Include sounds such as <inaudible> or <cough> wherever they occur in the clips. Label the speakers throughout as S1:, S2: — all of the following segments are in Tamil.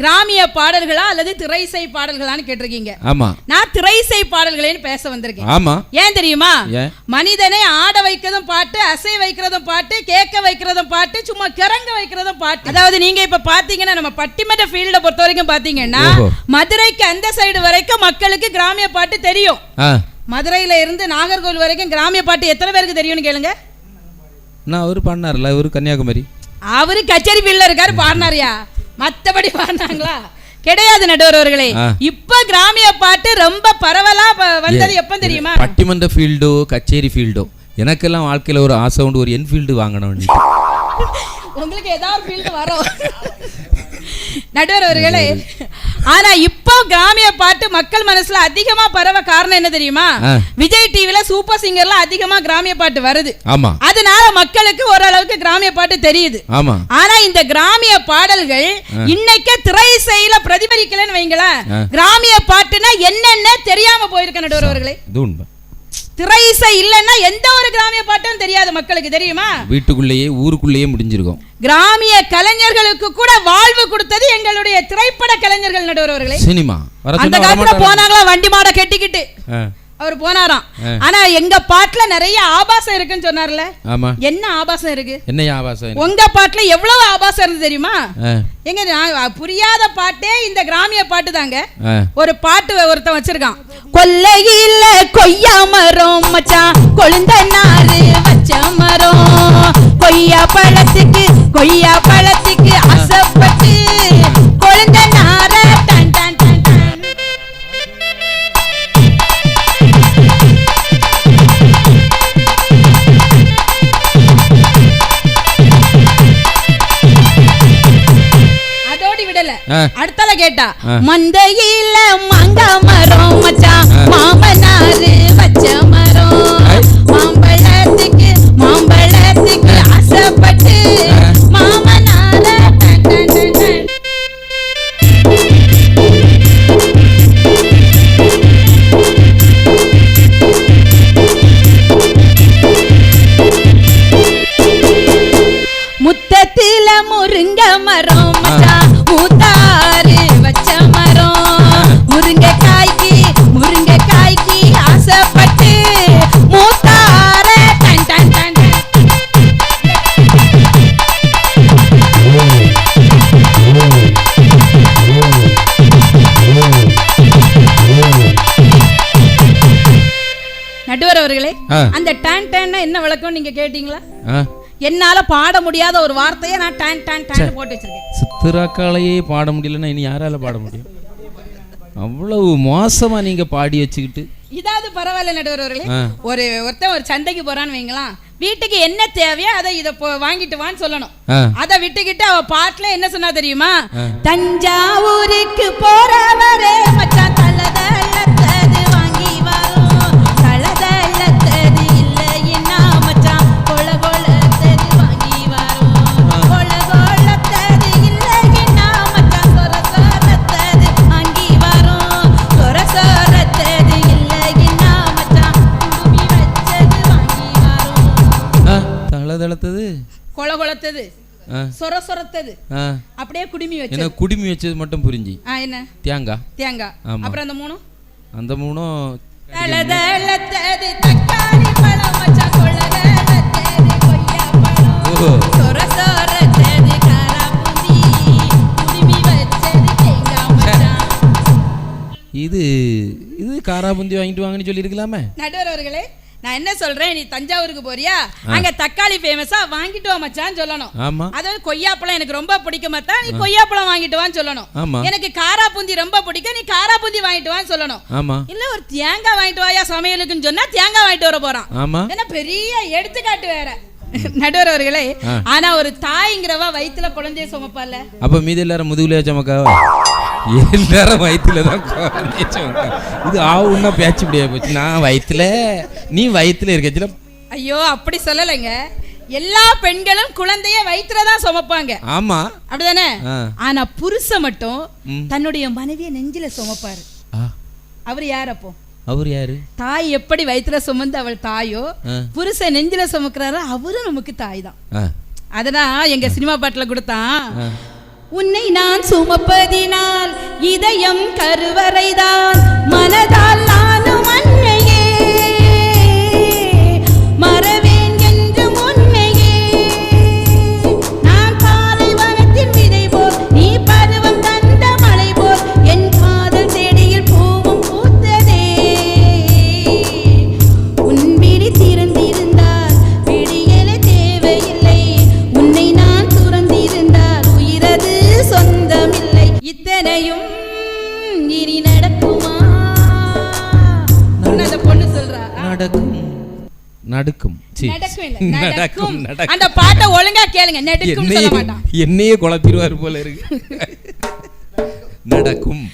S1: கிராமிய பாடல்களா அல்லது திரைசை பாடல்களான்னு கேட்டிருக்கீங்க.
S2: ஆமா.
S1: நான் திரைசை பாடல்களேன்னு பேச வந்திருக்கேன்.
S2: ஆமா.
S1: ஏன் தெரியுமா? மனிதனை ஆட வைக்கிறதும் பாட்டு அசை வைக்கிறதும் பாட்டு கேட்க வைக்கிறதும் பாட்டு சும்மா கிறங்க வைக்கிறதும் பாட்டு. அதாவது நீங்க இப்ப பாத்தீங்கன்னா நம்ம பட்டிமன்ற ஃபீல்ட பொறுத்த வரைக்கும் பாத்தீங்கன்னா. மதுரைக்கு அந்த சைடு வரைக்கும் மக்களுக்கு கிராமிய பாட்டு தெரியும். மதுரையில இருந்து நாகர்கோவில் வரைக்கும் கிராமிய பாட்டு எத்தனை பேருக்கு தெரியும்னு கேளுங்க.
S2: நான் அவரு பண்ணார்ல அவரு கன்னியாகுமரி.
S1: அவரு கச்சேரி ஃபீல்ட்ல இருக்காரு பாடினாரியா? மத்தபடி பாடினாங்களா? கிடையாது நடுவர்களே. இப்ப கிராமிய பாட்டு ரொம்ப பரவலா வந்தது எப்ப தெரியுமா?
S2: பட்டிமன்ற ஃபீல்டோ கச்சேரி ஃபீல்டோ எனக்கெல்லாம் வாழ்க்கையில ஒரு ஆசை உண்டு ஒரு என்ஃபீல்டு வாங்கணும்
S1: உங்களுக்கு ஏதாவது ஃபீல்டு வரும். நடுவர் அவர்களே ஆனா இப்போ கிராமிய பாட்டு மக்கள் மனசுல அதிகமா பரவ காரணம் என்ன தெரியுமா. விஜய் டிவில சூப்பர் சிங்கர்ல அதிகமா கிராமிய பாட்டு வருது.
S2: ஆமா.
S1: அதனால மக்களுக்கு ஓரளவுக்கு கிராமிய பாட்டு தெரியுது.
S2: ஆமா.
S1: ஆனா இந்த கிராமிய பாடல்கள் இன்னைக்கு திரைசையில பிரதிபலிக்கலன்னு வைங்களேன். கிராமிய பாட்டுனா என்னென்ன தெரியாம போயிருக்க நடுவர் அவர்களே.
S2: உண்மை
S1: திரைசை இல்லைன்னா எந்த ஒரு கிராமிய பாட்டும் தெரியாது மக்களுக்கு தெரியுமா?
S2: வீட்டுக்குள்ளேயே ஊருக்குள்ளேயே முடிஞ்சிருக்கோம்.
S1: கிராமிய கலைஞர்களுக்கு கூட வாழ்வு கொடுத்தது எங்களுடைய திரைப்பட கலைஞர்கள் நடுவர்களே
S2: சினிமா.
S1: அந்த காலத்துல. போனாங்களா வண்டி மாட கட்டிக்கிட்டு? அவர் போனாராம். ஆனா எங்க பாட்டுல நிறைய ஆபாசம் இருக்குன்னு சொன்னார்ல.
S2: ஆமா.
S1: என்ன ஆபாசம் இருக்கு?
S2: என்ன ஆபாசம்
S1: உங்க பாட்டுல எவ்வளவு ஆபாசம் இருந்து தெரியுமா? எங்க புரியாத பாட்டே இந்த கிராமிய பாட்டு தாங்க. ஒரு பாட்டு ஒருத்தன் வச்சிருக்கான். கொல்லையில கொய்யா மரம் மச்சான் கொழுந்த நாறு வச்ச மரம். கொய்யா பழத்துக்கு கொய்யா பழத்துக்கு அசப்பட்டு
S2: ஆ.
S1: அடுத்தால கேட்டா. மந்தையில மாங்கா மரம் மச்சான் மாமனாரு வச்ச மரம். மாம்பழத்துக்கு மாம்பழத்துக்கு ஆசைப்பட்டு அவர்களே
S2: ஆ.
S1: அந்த டான் டான்னா என்ன விளக்கம் நீங்க கேட்டீங்களா. என்னால பாட முடியாத ஒரு வார்த்தையை நான் டான் டான் டான் போட்டு வச்சிருக்கேன்.
S2: சித்திராக்காலையே பாட முடியலன்னா இனி யாரால பாட முடியும்? அவ்வளவு மோசமா நீங்க பாடி வச்சுக்கிட்டு.
S1: இதாவது பரவாயில்ல நடுவர் அவர்களே
S2: ஆ.
S1: ஒரு ஒருத்தன் ஒரு சந்தைக்கு போறான்னு வைங்களாம் வீட்டுக்கு என்ன தேவையோ அதை இதை வாங்கிட்டு வான்னு சொல்லணும். அதை விட்டுக்கிட்டு அவ பாட்டுல என்ன சொன்னா தெரியுமா? தஞ்சாவூருக்கு போறவரே மச்சான்.
S2: தலை தளத்தது
S1: கொல கொலத்தது சொர சொரத்தது. அப்படியே குடுமி வச்சது.
S2: எனக்கு குடுமி வச்சது மட்டும் புரிஞ்சு.
S1: என்ன?
S2: தேங்காய்
S1: தேங்காய். அப்புறம் அந்த மூணும்?
S2: அந்த மூணும் இது இது காராபுந்தி வாங்கிட்டு வாங்கன்னு சொல்லியிருக்கலாமே?
S1: நடுவர் அவர்களே நான் என்ன சொல்றேன்? நீ தஞ்சாவூருக்கு போறியா? அங்க தக்காளி ஃபேமஸா வாங்கிட்டு வா மச்சான் சொல்லணும்.
S2: ஆமா.
S1: அதாவது கொய்யாப்பழம் எனக்கு ரொம்ப பிடிக்கும் மத்தா நீ கொய்யாப்பழம் வாங்கிட்டு வான்னு சொல்லணும். எனக்கு காராபூந்தி ரொம்ப பிடிக்கும் நீ காராபூந்தி வாங்கிட்டு வான்னு சொல்லணும்.
S2: ஆமா.
S1: இல்ல ஒரு தேங்காய் வாங்கிட்டு வாயா சமையலுக்குன்னு சொன்னா தேங்காய் வாங்கிட்டு வர போறான்.
S2: ஆமா.
S1: என்ன பெரிய எடுத்துக்காட்டு வேற. <laughs> நடுவர் அவர்களே. ஆனா ஒரு தாய்ங்கிறவா வயித்துல குழந்தைய சுமப்பால
S2: அப்ப மீதி எல்லாரும் முதுகுலையா சமக்காவா? எல்லாரும் வயிற்றுல தான். இது ஆவுன்னா பேச்சு முடியாது போச்சு? நான் வயிற்றுல நீ வயிற்றுல இருக்கச்சுல
S1: ஐயோ அப்படி சொல்லலைங்க. எல்லா பெண்களும் குழந்தைய வயித்துல தான் சுமப்பாங்க.
S2: ஆமா.
S1: அப்படிதானே. ஆனா புருஷன் மட்டும். தன்னுடைய மனைவியை நெஞ்சில சுமப்பாரு. அவர் யார் அப்போ?
S2: அவர் யாரு?
S1: தாய் எப்படி வயித்துல சுமந்து அவள் தாயோ
S2: ஆ.
S1: புருஷன் நெஞ்சில சுமக்கிறாரோ அவரும் நமக்கு தாய் தான்.
S2: ஆ,
S1: அதனால் எங்க சினிமா பாட்டுல கொடுத்தான். உன்னை நான் சுமப்பதினால் இதயம் கருவறைதான். மனதால் <laughs> நடக்கும் அந்த பாட்டை ஒழுங்கா கேளுங்க. நெடுக்கும் சொல்ல மாட்டான்.
S2: என்னையே குழப்பிடுவார் போல இருக்கு. <laughs> நடக்கும்.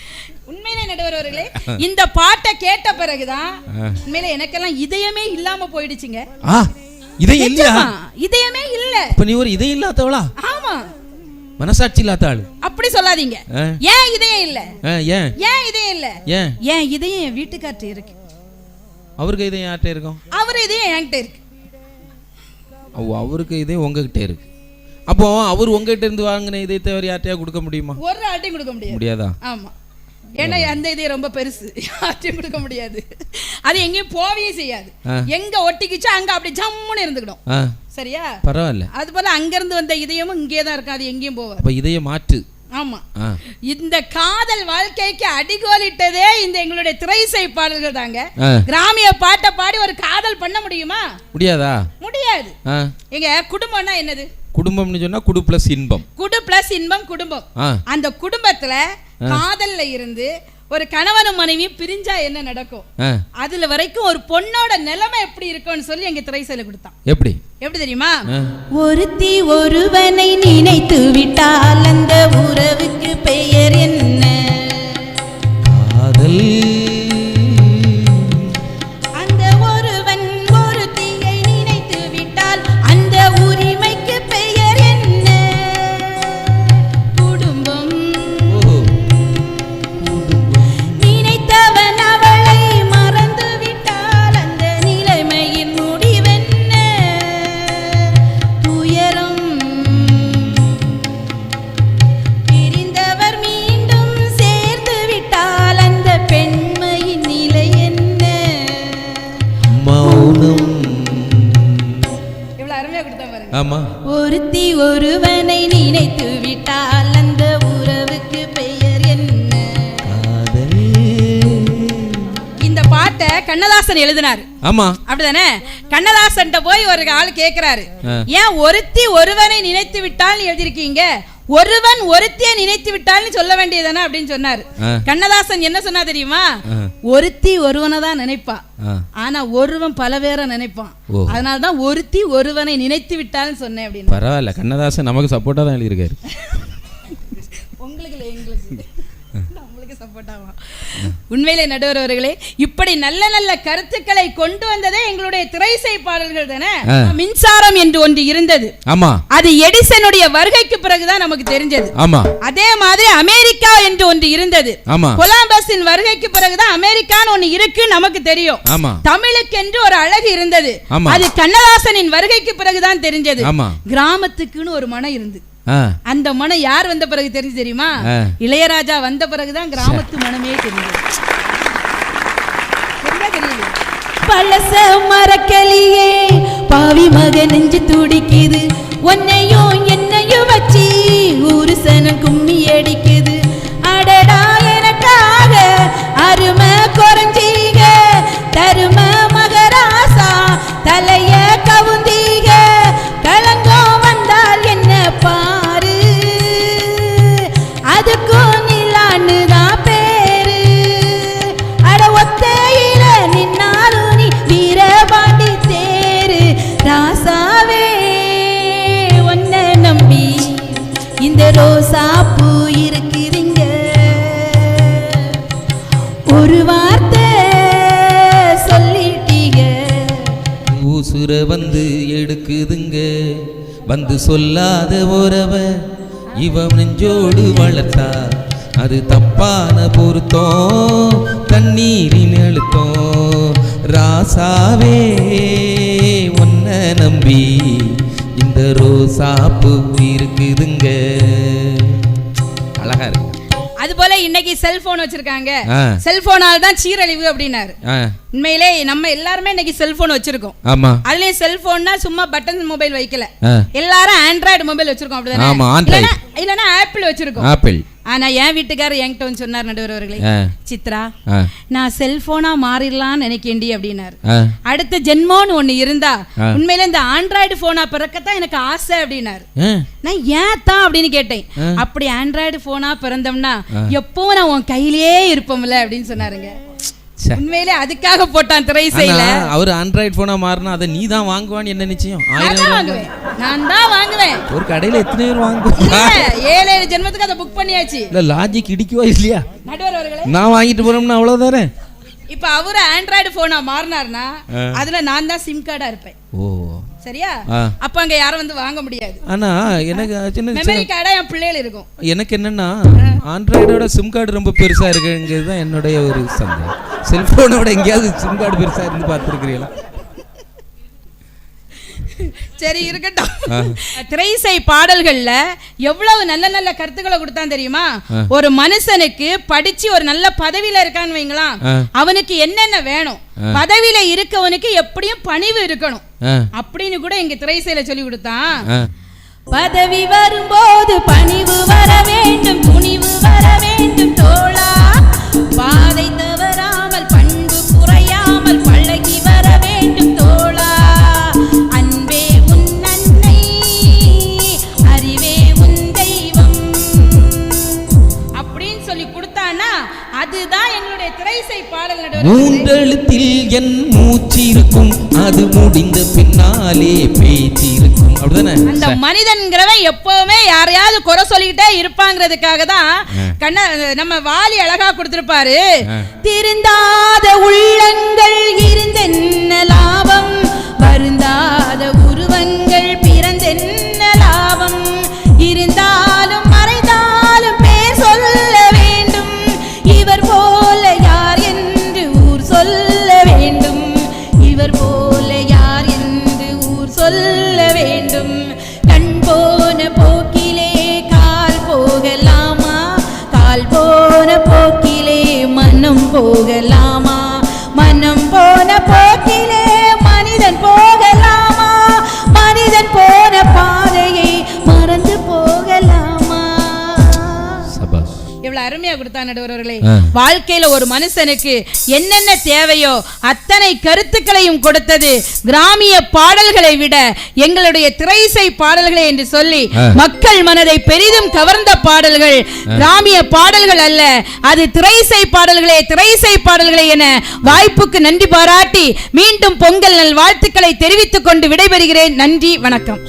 S1: உண்மையிலே நடுவர்களே <laughs> இந்த பாட்டை கேட்ட பிறகுதான். உண்மையிலே எனக்கெல்லாம் இதயமே இல்லாம போயிடுச்சுங்க.
S2: ஆ இதை இல்லையா?
S1: இதயமே இல்ல.
S2: இப்ப நீ ஒரு இதை இல்லாதவளா?
S1: ஆமா.
S2: மனசாட்சி இல்லாத ஆளு.
S1: அப்படி சொல்லாதீங்க. ஏன் இதயம் இல்ல?
S2: ஏன்?
S1: ஏன் இதயம் இல்ல?
S2: ஏன்?
S1: ஏன் இதயம் என் வீட்டுக்கார்ட்ட இருக்கு.
S2: அவருக்கு இதை யார்கிட்ட இருக்கும்?
S1: அவர் இதயம் என்கிட்ட இருக்கு.
S2: அவருக்கு இதே உங்ககிட்ட இருக்கு. அப்போ அவர் உங்ககிட்ட இருந்து வாங்கின இதை தவிர யார்கிட்டயா கொடுக்க முடியுமா?
S1: ஒரு ஆட்டையும் கொடுக்க முடியாது.
S2: முடியாதா?
S1: ஆமா. ஏன்னா அந்த இதயம் ரொம்ப பெருசு. யார்ட்டையும் கொடுக்க முடியாது. அது எங்கேயும் போவே செய்யாது. எங்க ஒட்டிக்கிச்சோ அங்க அப்படி ஜம்முன்னு இருந்துக்கிடும். சரியா?
S2: பரவாயில்ல.
S1: அது போல அங்கிருந்து வந்த இதயமும் இங்கே தான் இருக்கும் அது எங்கேயும் போவாது
S2: அப்ப இதைய மாற்று.
S1: ஆமா. இந்த காதல் வாழ்க்கைக்கு அடிகோலிட்டதே இந்த எங்களுடைய திரைசை பாடல்கள் தாங்க. கிராமிய பாட்டை பாடி ஒரு காதல் பண்ண முடியுமா?
S2: முடியாதா?
S1: முடியாது எங்க குடும்பம்னா என்னது?
S2: குடும்பம்னு சொன்னா குடு பிளஸ் இன்பம்.
S1: குடு பிளஸ் இன்பம் குடும்பம். அந்த குடும்பத்துல காதல்ல இருந்து ஒரு கணவனும் மனைவியும் பிரிஞ்சா என்ன நடக்கும்? அதுல வரைக்கும் ஒரு பொண்ணோட நிலைமை எப்படி இருக்கும்னு சொல்லி எங்க திரைசையில கொடுத்தான்.
S2: எப்படி?
S1: எப்படி தெரியுமா. ஒருத்தி ஒருவனை நினைத்து விட்டால் அந்த உறவுக்கு பெயர் என்ன? ஒருவனை நினைத்து விட்டால் அந்த உறவுக்கு பெயர் என்ன? இந்த பாட்டை கண்ணதாசன் எழுதினார்.
S2: ஆமா.
S1: அப்படிதானே? கண்ணதாசன் போய் ஒரு ஆள் கேக்குறாரு. ஏன் ஒருத்தி ஒருவனை நினைத்து விட்டால் எழுதிருக்கீங்க ஒருவன் ஒருத்தியை நினைத்து விட்டால்னு சொல்ல வேண்டியதானே அப்படின்னு சொன்னாரு. கண்ணதாசன் என்ன சொன்னா தெரியுமா. ஒருத்தி ஒருவனை தான் நினைப்பா ஆனா ஒருவன் பல பேரை நினைப்பான்.
S2: ஓ.
S1: அதனால தான் ஒருத்தி ஒருவனை நினைத்து விட்டால்னு சொன்னேன் அப்படின்னு.
S2: பரவாயில்ல கண்ணதாசன் நமக்கு சப்போர்ட்டா தான் எழுதியிருக்காரு. <laughs>
S1: உங்களுக்கு இல்லை, எங்களுக்கு ஆகும் உண்மையிலே நடுவர் அவர்களே இப்படி நல்ல நல்ல கருத்துக்களை கொண்டு வந்ததே எங்களுடைய திரைசை பாடல்கள் தானே. மின்சாரம் என்று ஒன்று இருந்தது.
S2: ஆமா.
S1: அது எடிசனுடைய வருகைக்கு பிறகுதான் நமக்கு தெரிஞ்சது.
S2: ஆமா.
S1: அதே மாதிரி அமெரிக்கா என்று ஒன்று இருந்தது.
S2: ஆமா.
S1: கொலம்பஸின் வருகைக்கு பிறகுதான் அமெரிக்கான்னு ஒண்ணு இருக்கு நமக்கு தெரியும்.
S2: ஆமா.
S1: தமிழுக்கு என்று ஒரு அழகு இருந்தது. அது கண்ணதாசனின் வருகைக்கு பிறகுதான் தெரிஞ்சது. கிராமத்துக்குன்னு ஒரு மனம் இருந்து அந்த மனம் யார் வந்த பிறகு தெரிஞ்சு தெரியுமா. இளையராஜா வந்த பிறகுதான் கிராமத்து மனமே தெரியலையா? பழச மரக்கலியே பாவி மக நெஞ்சு துடிக்குது. உன்னையும் என்னையும் வச்சு ஊரு சனம் கும்மி அடிக்குது. அடடா எனக்காக அருமை குறைஞ்சீக
S2: ஊசுர வந்து எடுக்குதுங்க. வந்து சொல்லாத உறவ இவ நெஞ்சோடு வளர்த்தா அது தப்பான பொருத்தம். தண்ணீரின் அழுத்தம். ராசாவே உன்னை நம்பி இந்த ரோசாப்பு இருக்குதுங்க.
S1: இன்னைக்கு செல்போன் வச்சிருக்காங்க. செல்போனால் தான் சீரழிவு அப்படின்னாரு. உண்மையிலே நம்ம எல்லாருமே இன்னைக்கு செல்போன் வச்சிருக்கோம்.
S2: ஆமா.
S1: அதுலயும் செல்போன்னா சும்மா பட்டன் மொபைல் வைக்கல. எல்லாரும் ஆண்ட்ராய்டு மொபைல் வச்சிருக்கோம் அப்படிதானே? இல்லனா ஆப்பிள் வச்சிருக்கோம்.
S2: ஆப்பிள்
S1: ஆனா என் வீட்டுக்காரர் என்கிட்ட வந்து சொன்னார் நடுவர் அவர்களே சித்ரா நான் செல்போனா மாறிடலாம்னு நினைக்கேண்டி அப்படின்னாரு. அடுத்த ஜென்மோன்னு ஒண்ணு இருந்தா. உண்மையில இந்த ஆண்ட்ராய்டு போனா பிறக்கத்தான் எனக்கு ஆசை அப்படின்னாரு. நான் ஏன் தான் அப்படின்னு கேட்டேன். அப்படி ஆண்ட்ராய்டு போனா பிறந்தோம்னா எப்பவும் நான் உன் கையிலேயே இருப்போம்ல அப்படின்னு சொன்னாருங்க. உண்மையிலே அதுக்காக போட்டான் திரைசையில.
S2: ஆனா, அவர் ஆண்ட்ராய்டு போனா மாறினா அதை நீ தான் வாங்குவான்னு என்ன நிச்சயம்? ஆயிரம்
S1: வாங்குவேன். நான் தான் வாங்குவேன்.
S2: ஒரு கடையில எத்தனை பேர் வாங்குவா
S1: இல்ல, ஏழு ஏழு ஜென்மத்துக்கு அதை புக் பண்ணியாச்சு.
S2: இல்ல லாஜிக் இடிக்குவா இல்லையா? நான் வாங்கிட்டு போறோம்னா அவ்வளவுதானே?
S1: இப்ப அவரு ஆண்ட்ராய்டு போனா மாறினார்னா அதுல நான் தான் சிம் கார்டா இருப்பேன்.
S2: ஓ.
S1: சரியா. அப்ப அங்க யாரும் வந்து வாங்க முடியாது.
S2: ஆனா எனக்கு சின்ன
S1: மெமரி கார்டா என் பிள்ளைகள் இருக்கும்.
S2: எனக்கு என்னன்னா ஆண்ட்ராய்டோட சிம் கார்டு ரொம்ப பெருசா இருக்குங்கிறது தான் என்னுடைய ஒரு சந்தேகம். செல்போனோட எங்கேயாவது சிம் கார்டு பெருசா இருந்து பார்த்துருக்கிறீங்களா?
S1: சரி இருக்கட்டும். திரைசை பாடல்கள்ல எவ்வளவு நல்ல நல்ல கருத்துக்களை கொடுத்தான் தெரியுமா? ஒரு மனுஷனுக்கு படிச்சு ஒரு நல்ல பதவியில இருக்கான்னு வைங்களாம்
S2: ஆ.
S1: அவனுக்கு என்னென்ன வேணும்? பதவியில இருக்கவனுக்கு எப்படியும் பணிவு இருக்கணும். அப்படின்னு கூட இங்க திரைசையில சொல்லி கொடுத்தான். பதவி வரும்போது பணிவு வர வேண்டும் துணிவு வர வேண்டும் தோழா
S2: மூன்றெழுத்தில் என் மூச்சு இருக்கும் அது முடிந்த பின்னாலே பேச்சு இருக்கும் அப்படிதானே?
S1: அந்த மனிதன்கிறவன் எப்பவுமே யாரையாவது குறை சொல்லிக்கிட்டே இருப்பாங்கிறதுக்காக தான் கண்ண நம்ம வாலி அழகா கொடுத்திருப்பாரு. திருந்தாத உள்ளங்கள் இருந்தென்ன போக்கிலே மனம் போகலாமா மனம் போன கொடுத்தா நடுவர்களே. வாழ்க்கையில ஒரு மனுஷனுக்கு என்னென்ன தேவையோ அத்தனை கருத்துக்களையும் கொடுத்தது கிராமிய பாடல்களை விட எங்களுடைய திரைசை பாடல்களை என்று சொல்லி. மக்கள் மனதை பெரிதும் கவர்ந்த பாடல்கள். கிராமிய பாடல்கள் அல்ல அது திரைசை பாடல்களே திரைசை பாடல்களே என வாய்ப்புக்கு நன்றி பாராட்டி மீண்டும் பொங்கல் நல் வாழ்த்துக்களை தெரிவித்துக் கொண்டு விடைபெறுகிறேன். நன்றி வணக்கம்.